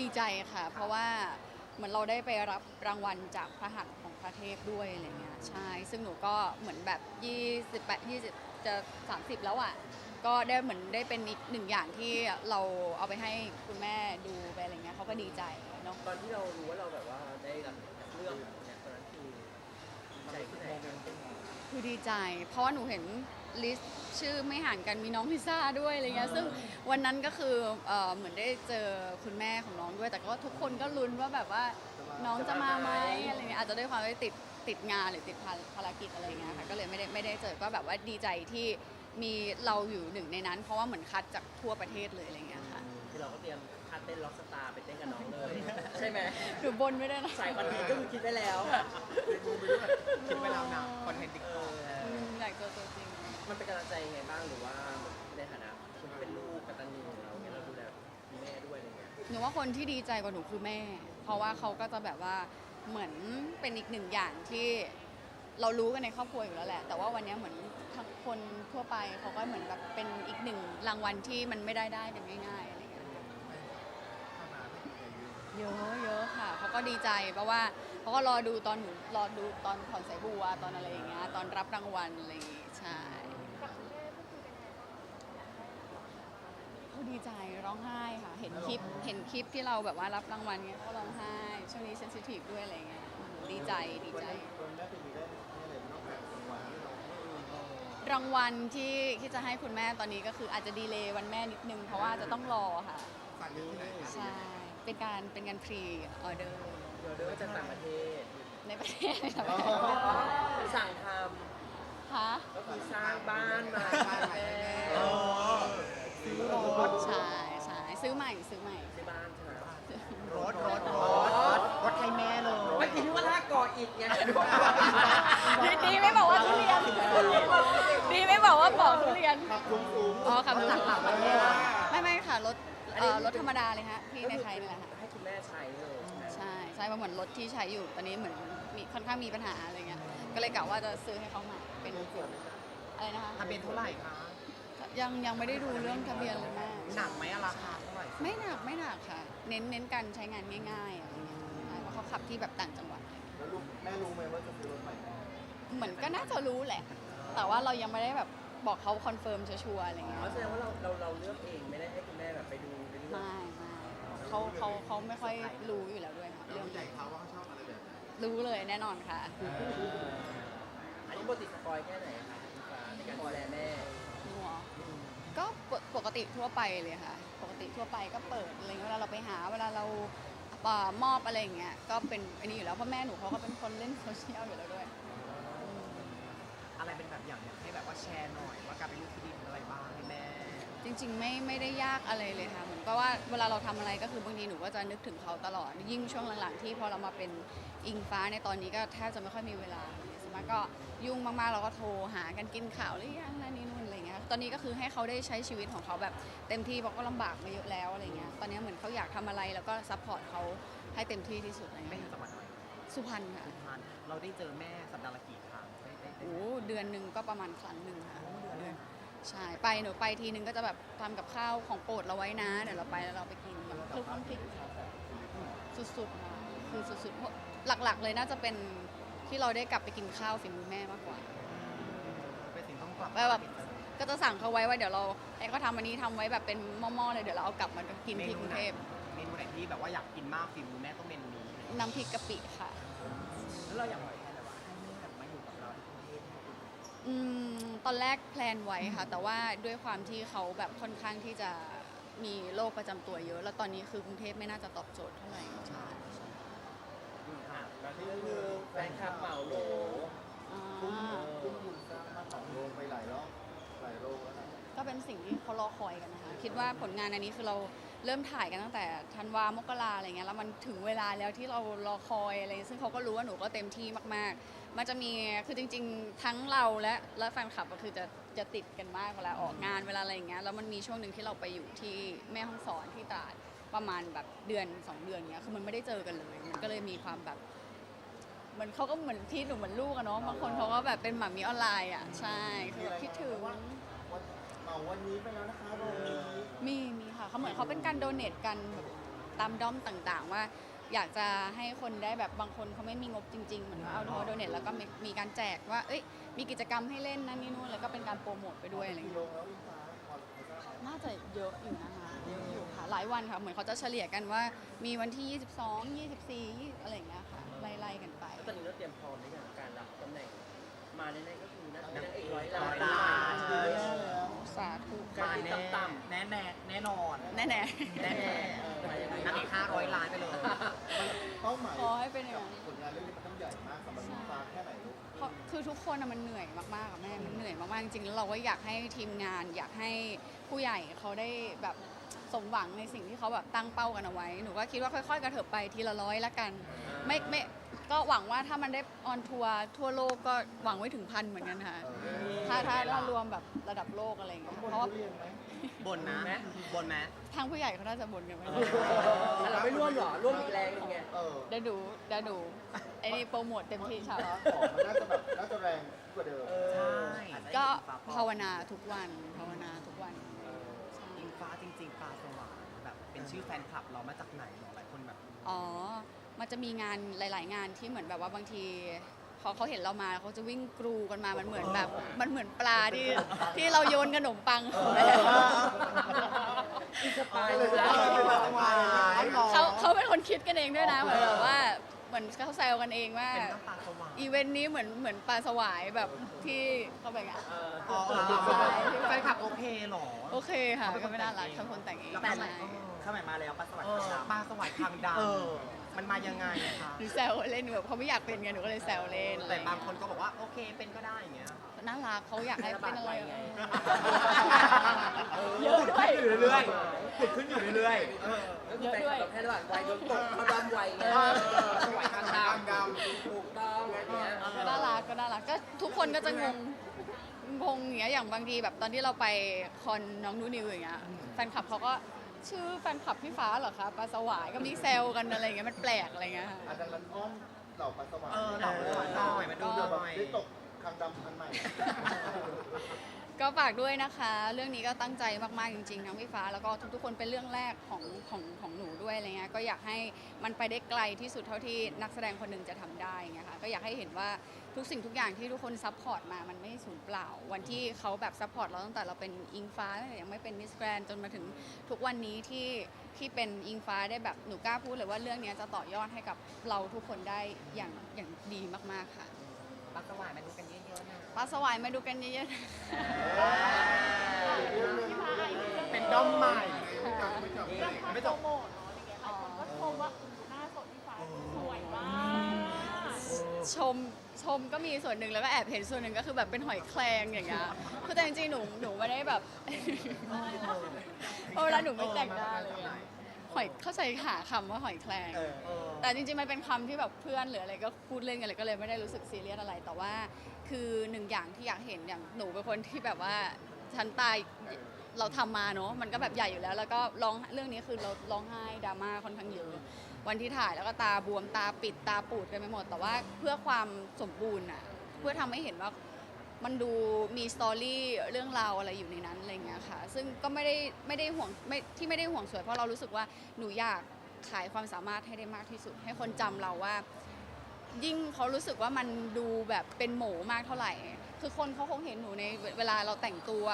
ดีใจค่ะ เพราะว่าเหมือนเราได้ไปรับรางวัลจากพระหัตถ์ของพระเทพด้วยอะไรเงี้ยใช่ ซึ่งหนูก็เหมือนแบบ28 20 จะ 30 แล้วอะ ก็ได้เหมือนได้เป็นอีกหนึ่งอย่างที่เราเอาไปให้คุณแม่ดูไปอะไรเงี้ยเขาก็ดีใจเนาะ ตอนที่เรารู้ว่าเราแบบว่าได้รับเรื่องเนี่ยตอนนั้นคือใจที่ไหนครับคือดีใจ เพราะว่าหนูเห็น ลิสต์ชื่อไม่ห่างกันมีน้องพิซซ่าด้วยอะไรเงี้ยซึ่งวันนั้นก็คือเอ่อเหมือนได้เจอคุณแม่ของน้องด้วย แต่ก็ทุกคนก็ลุ้นว่าแบบว่าน้องจะมาไหมอะไรเงี้ยอาจจะด้วยความที่ติดติดงานหรือติดภารภารกิจอะไรเงี้ยค่ะก็เลยไม่ได้ไม่ได้เจอก็แบบว่าดีใจที่มีเราอยู่หนึ่งในนั้น เพราะว่าเหมือนคัดจากทั่วประเทศเลยอะไรเงี้ยค่ะคือเราก็เตรียมคัดเต้นล็อกสตาร์ไปเต้นกับน้องเลย ใช่ไหมหนูบนไม่ได้นะ สายคอนเทนต์ก็คือคิดไว้แล้ว คิดไว้แล้ว หนูว่าคนที่ดีใจกว่าหนูคือแม่ เพราะว่าเขาก็จะแบบว่าเหมือนเป็นอีกหนึ่งอย่างที่เรารู้กันในครอบครัวอยู่แล้วแหละ แต่ว่าวันนี้เหมือนทั้งคนทั่วไปเขาก็เหมือนแบบเป็นอีกหนึ่งรางวัลที่มันไม่ได้ได้กันง่ายๆอะไรอย่างเงี้ยเยอะเยอะค่ะเขาก็ดีใจเพราะว่าเขาก็รอดูตอนหนูรอดูตอนถอนสายบัวตอนอะไรอย่างเงี้ยตอนรับรางวัลอะไรอย่างเงี้ยใช่เขา ดีใจร้องไห้ค่ะ เห็นคลิปเห็นคลิปที่เราแบบว่ารับรางวัลเงี้ยเขาร้องไห้ ช่วงนี้เซนซิทีฟด้วยอะไรเงี้ยอืมดีใจดีใจรางวัลที่ที่จะให้คุณแม่ตอนนี้ก็คืออาจจะดีเลย์วันแม่นิดนึง เพราะว่าจะต้องรอค่ะ สั่งเรื่องที่ไหนคะใช่ เป็นการเป็นการพรีออเดอร์เราเดินจากต่างประเทศในประเทศค่ะสั่งทค่ะำก็คือสร้างบ้านมาให้แม่ ซื้อรถใช่ใช่ซื้อใหม่ซื้อใหม่ซื้อบ้านใช่ไหมรถรถรถรถให้แม่เลยเมื่อกี้ที่ว่าท่าก่ออิฐไงดีดีไม่บอกว่าทุเรียน ดีไม่บอกว่าบอกทุเรียน ขับสูงสูงอ๋อขับจากต่างประเทศไม่ไม่ค่ะรถเอ่อรถธรรมดาเลยฮะที่ในไทยนี่แหละค่ะ ให้คุณแม่ใช้เลยใช่ใช่เพราะเหมือนรถที่ใช้อยู่ตอนนี้เหมือนมีค่อนข้างมีปัญหาอะไรเงี้ย ก็เลยกะว่าจะซื้อให้เขาใหม่เป็นอะไรนะคะ ทะเบียนเท่าไหร่คะ ยังยังไม่ได้ดูเรื่องทะเบียนเลยแม่หนักไหมอะราคาเท่าไหร่ไม่หนักไม่หนักค่ะ เน้นเน้นการใช้งานง่ายๆอะไรเงี้ยใช่เพราะเขาขับที่แบบต่างจังหวัดอะไรเงี้ยแล้วลูกแม่รู้ไหมว่าจะซื้อรถใหม่ เหมือนก็น่าจะรู้แหละ แต่ว่าเรายังไม่ได้แบบบอกเขาคอนเฟิร์มชัวร์ๆอะไรเงี้ยเพราะแสดงว่าเราเราเราเลือกเองไม่ได้ให้คุณแม่แบบไปดูไปเลือกไม่ไม่เขาเขาเขาไม่ค่อยรู้อยู่แล้วด้วยค่ะแล้วเรื่องผู้ใหญ่เขาว่าเขาชอบอะไรแบบไหนรู้เลยแน่นอนค่ะ อันนี้ปกติสปอยแค่ไหนคะคุณฟ้าในการดูแลแม่ หนูเหรอก็ปกปก ติทั่วไปเลยค่ะ ปกติทั่วไปก็เปิดอะไรเงี้ยเวลาเราไปหาเวลาเราเอ่อมอบอะไรอย่างเงี้ยก็เป็นอันนี้อยู่แล้วเพราะแม่หนูเขาก็เป็นคนเล่นโซเชียลอยู่แล้วด้วย อะไรเป็นแบบอย่างเนี่ยให้แบบว่าแชร์หน่อยว่าการเป็นลูกที่ดีเป็นอะไรบ้างให้แม่จริงๆไม่ไม่ได้ยากอะไรเลยค่ะเหมือนกับว่าเวลาเราทำอะไรก็คือบางทีหนูก็จะนึกถึงเขาตลอด ยิ่งช่วงหลังๆที่พอเรามาเป็นอิงฟ้าในตอนนี้ก็แทบจะไม่ค่อยมีเวลาสมมติก็ยุ่งมากๆเราก็โทรหากันกินข่าวหรือยังนั่นนี่นู่นอะไรเงี้ย ตอนนี้ก็คือให้เขาได้ใช้ชีวิตของเขาแบบเต็มที่เพราะก็ลำบากมาเยอะแล้วอะไรเงี้ยตอนนี้เหมือนเขาอยากทำอะไรแล้วก็ซัพพอร์ตเขาให้เต็มที่ที่สุดอะไรแม่เงี้อยยู่จังหวัดอะไรสุพรรณค่ะสุพรรณเราได้เจอแม่สัปดาห์ละกี่ครั้งได้ได้ได้ โอ้เดือนหนึ่งก็ประมาณครั้งหนึ่งค่ะใช่ไปหนูไปทีนึงก็จะแบบทำกับข้าวของโปรดเราไว้นะเดี๋ยวเราไปแล้วเราไปกินแบบคลุกน้ำพริก สุดๆค่ะคือสุดๆเพราะหลักๆ เลยน่าจะเป็นที่เราได้กลับไปกินข้าวฝีมือแม่มากกว่า เป็นสิ่งต้องปรับแบบแบบ ก็จะสั่งเขาไว้ว่าเดี๋ยวเราไอ้ก็ทำอันนี้ทำไว้แบบเป็นหม้อๆเลยเดี๋ยวเราเอากลับมากินที่กรุงเทพเมนูไหนที่แบบว่าอยากกินมากฝีมือแม่ต้องเมนูนี้น้ำพริกกะปิค่ะ แล้วเราอยากบอกแค่ไหนว่าให้แม่แบบมาอยู่กับเราที่กรุงเทพอืมตอนแรกแพลนไว้ค่ะ แต่ว่าด้วยความที่เขาแบบค่อนข้างที่จะมีโรคประจำตัวเยอะ แล้วตอนนี้คือกรุงเทพไม่น่าจะตอบโจทย์เท่าไหร่ใช่ใช่ค่ะแล้วที่ก็คือแฟนคลับเหมาโหลอ่ทุ่มาทุ่มทุนสร้างบ้านสองโรงไปหลายรอบ หลายโรงแล้วนะก็เป็นสิ่งที่เขารอคอยกันนะคะ คิดว่าผลงานอันนี้คือเราเริ่มถ่ายกันตั้งแต่ธันวามกราอะไรเงี้ยแล้วมันถึงเวลาแล้วที่เรารอคอยอะไร ซึ่งเขาก็รู้ว่าหนูก็เต็มที่มาก ๆ มันจะมีคือจริง ๆ ทั้งเราและและแฟนคลับก็คือจะจะติดกันมากเวลาออกงานเวลาอะไรอย่างเงี้ยแล้วมันมีช่วงหนึ่งที่เราไปอยู่ที่แม่ห้องสอนที่ตราดประมาณแบบเดือนสองเดือนเงี้ยคือมันไม่ได้เจอกันเลยมันก็เลยมีความแบบเหมือนเขาก็เหมือนที่หนูเหมือนลูกอะเนาะบางคนเขาก็แบบเป็นหมามีออนไลน์อะใช่คือแบบคิดถึงวัน เหมาวันนี้ไปแล้วนะคะโรงนี้มีมีค่ะเขาเหมือนเขาเป็นการโดเนทกันแบบตามด้อมต่างๆ ว่า อยากจะให้คนได้แบบบางคนเขาไม่มีงบจริงๆ เหมือนว่าเอาทอโดเนทแล้วก็มีมีการแจกว่า เอ้ยมีกิจกรรมให้เล่นนั่นนี่นู่นแล้วก็เป็นการโปรโมทไปด้วยอะไรกิเงี้โลยแล้วอิงฟ้าพอพอทราบไหมน่าจะเยอะอยู่นะคะเยอะอยู่ค่ะ หลายวันค่ะ เหมือนเขาจะเฉลี่ยกันว่า มีวันที่ 22 24 20อะไรอย่างเงี้ยค่ะ ไล่ๆกันไปแล้วตอนนี้เราเตรียมพร้อมในอย่างการรับตำแหน่ง มาแน่ๆก็คือน่าจะเป็นนางเอกร้อยร้ล้าอยนล้านแย่แล้ว สาธุการมาบินแน่ต่ำแน่แน่แน่นอนแน่แน่ๆแน่เออมายังไงนั่นอีกห้าร้อยล้านไปเลยเป้าหมายๆขอให้เป็นอย่างนั้นผลงานเรื่องนี้มันต้องใหญ่มากสำหรับอิงฟ้าแค่ไหนลูกเพราะคือทุกคนอะมันเหนื่อยมากๆอะแม่มันเหนื่อยมากๆจริงๆแล้วเราก็อยากให้ทีมงาน อยากให้ผู้ใหญ่เขาได้แบบสมหวังในสิ่งที่เขาแบบตั้งเป้ากันเอาไว้ หนูก็คิดว่าค่อย ๆกระเถิบไปทีละร้อยละกัน ไม่ไม่ ก็หวังว่าถ้ามันได้ออนทัวร์ทั่วโลกก็หวังไว้ถึงพันเหมือนกันค่ะ ถ้าถ้าถ้ารวมแบบระดับโลกอะไรอย่างเงี้ยบนเพราะว่าทุเรียนไหมบนนะบนไหมทางผู้ใหญ่เขาน่าจะบ่นกันไว้แล้วเราไม่ร่วมเหรอร่วมอีกแรงหนึงไงเออเดี๋ยวดูเดี๋ยวดูไอ้นี่โปรโมทเต็มที่ชาวฟ้าของมันน่าจะแบบน่าจะแรงกว่าเดิมใช่ก็ภาวนาทุกวันภาวนาทุกวันใช่อิงฟ้าจริงๆฟ้าสว่างแบบเป็นชื่อแฟนคลับเรามาจากไหนหรอหลายคนแบบอ๋อ มันจะมีงานหลาย ๆ งานที่เหมือนแบบว่าบางที พอเขาเห็นเรามาเขาจะวิ่งกรูกันมามันเหมือนแบบ มันเหมือนปลาที่ที่เราโยนขนมปังเขาไปอินสปายก็เลยเลยเป็นแบบว่าเขาเขาเป็นคนคิดกันเองด้วยนะเหมือนแบบว่าเหมือนเขาแซวกันเองว่าเป็นน้ำตาสว่างอีเวนต์นี้เหมือนเหมือนปลาสวายแบบที่เขาแบบอะเอออ๋อใช่แฟนคลับโอเคเหรอ โอเคค่ะก็ไม่น่ารักทำคนแต่งเองแต่ใช่สมัยมาแล้วปลาสวายทางดำปลาสวายทางดำ มันมายังไงอะคะหนูแซวเล่นแบบเขาไม่อยากเป็นไงหนูก็เลยแซวเล่นอะไรแต่อย่างบางเงี้ยคนก็บอกว่าโอเคเป็นก็ได้อย่างเงี้ย น่ารักเขาอยากให้เป็นอะไรไงเยอะด้วย อยู่เรื่อยๆติดขึ้นอยู่เรื่อยๆเออก็คือแฟนคลับเราแค่ระหว่างวัยโดนตกเขาดำไวไงเออสวัยทางดำถูกต้องอย่างเงี้ยก็น่ารักก็น่ารักก็ทุกคนก็จะงงงงอย่างเงี้ยอย่างบางทีแบบตอนที่เราไปคอนน้องนูนิวอย่างเงี้ยแฟนคลับเขาก็ ชื่อแฟนคลับพี่ฟ้าเหรอคะปลาสวายก็มีแซวกันอะไรอย่างเงี้ยมันแปลกอะไรเงี้ยค่ะ อาจารย์รันอ้อนเหล่าปลาสวายเออเหล่าปลาสวายหน่อยมาดูหเดี๋ยวแบบน่อย ได้ตกคางดำอันใหม่ ก็ฝากด้วยนะคะ เรื่องนี้ก็ตั้งใจมาก ๆ จริง ๆ ทั้งพี่ฟ้า แล้วก็ทุก ๆ คนเป็นเรื่องแรกของของของหนูด้วยอะไรเงี้ยก็อยากให้มันไปได้ไกลที่สุดเท่าที่นักแสดงคนหนึ่งจะทำได้เงี้ยค่ะก็อยากให้เห็นว่า ทุกสิ่งทุกอย่างที่ทุกคนซัพพอร์ตมามันไม่สูญเปล่า วันที่เขาแบบซัพพอร์ตเราตั้งแต่เราเป็นอิงฟ้าตั้งแต่ยังไม่เป็นมิสแกรนจนมาถึงทุกวันนี้ที่ที่เป็นอิงฟ้าได้แบบหนูกล้าพูดเลยว่าเรื่องเนี้ยจะต่อยอดให้กับเราทุกคนได้อย่างอย่างดีมากๆค่ะปลาสวายมาดูกันเยอะๆนะปลาสวายมาดูกันเยอะๆนะเป็นด้อมใหม่ไม่จบโมทเนาะอะไรเงี้ยหลายคนก็ชมว่าหน้าสดพี่ฟ้าสวยมาก ชมชมก็มีส่วนหนึ่งแล้วก็แอบเห็นส่วนหนึ่งก็คือแบบเป็นหอยแครงอย่างเงี้ยคือแต่จริงๆหนูหนูไม่ได้แบบเวลาหนูไม่แต่งหน้าเลยอะหอยเข้าใจหาคำว่าหอยแครง เออแต่จริงๆ มันเป็นคำที่แบบเพื่อนหรืออะไรก็พูดเล่นกันเลยก็เลยไม่ได้รู้สึกซีเรียสอะไร แต่ว่าคือหนึ่งอย่างที่อยากเห็นอย่างหนูเป็นคนที่แบบว่าฉันตายเราทำมาเนาะมันก็แบบใหญ่อยู่แล้ว แล้วก็ร้องเรื่องนี้คือเราร้องไห้ดราม่าค่อนข้างเยอะ วันที่ถ่ายแล้วก็ตาบวมตาปิดตาปูดกันไปหมด แต่ว่าเพื่อความสมบูรณ์อะเพื่อทำให้เห็นว่ามันดูมีสตอรี่เรื่องราวอะไรอยู่ในนั้นอะไรเงี้ยค่ะ ซึ่งก็ไม่ได้ไม่ได้ห่วงไม่ที่ไม่ได้ห่วงสวยเพราะเรารู้สึกว่าหนูอยากขายความสามารถให้ได้มากที่สุด ให้คนจำเราว่า ยิ่งเขารู้สึกว่ามันดูแบบเป็นหมูมากเท่าไหร่ คือคนเขาคงเห็นหนูในเวลาเราแต่งตัว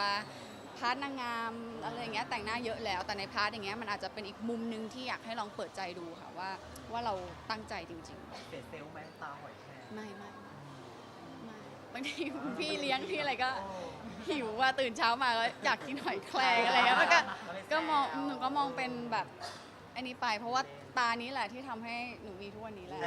พาร์ทนางงามอะไรอย่างเงี้ยแต่งหน้าเยอะแล้ว แต่ในพาร์ทอย่างเงี้ยมันอาจจะเป็นอีกมุมหนึ่งที่อยากให้ลองเปิดใจดูค่ะว่าว่าเราตั้งใจจริง ๆ เสียเซลลไหมตาหอยแครงไม่ไม่ไม่บางทีพี่เลี้ยงพี่อะไรก็ หิวว่าตื่นเช้ามาก็อยากกินหอยแครงอะไรเงี้ยก็ก็มองหนูก็มองเป็นแบบอันนี้ไป เพราะว่าตานี้แหละที่ทำให้หนูมีทุกวันนี้แหละ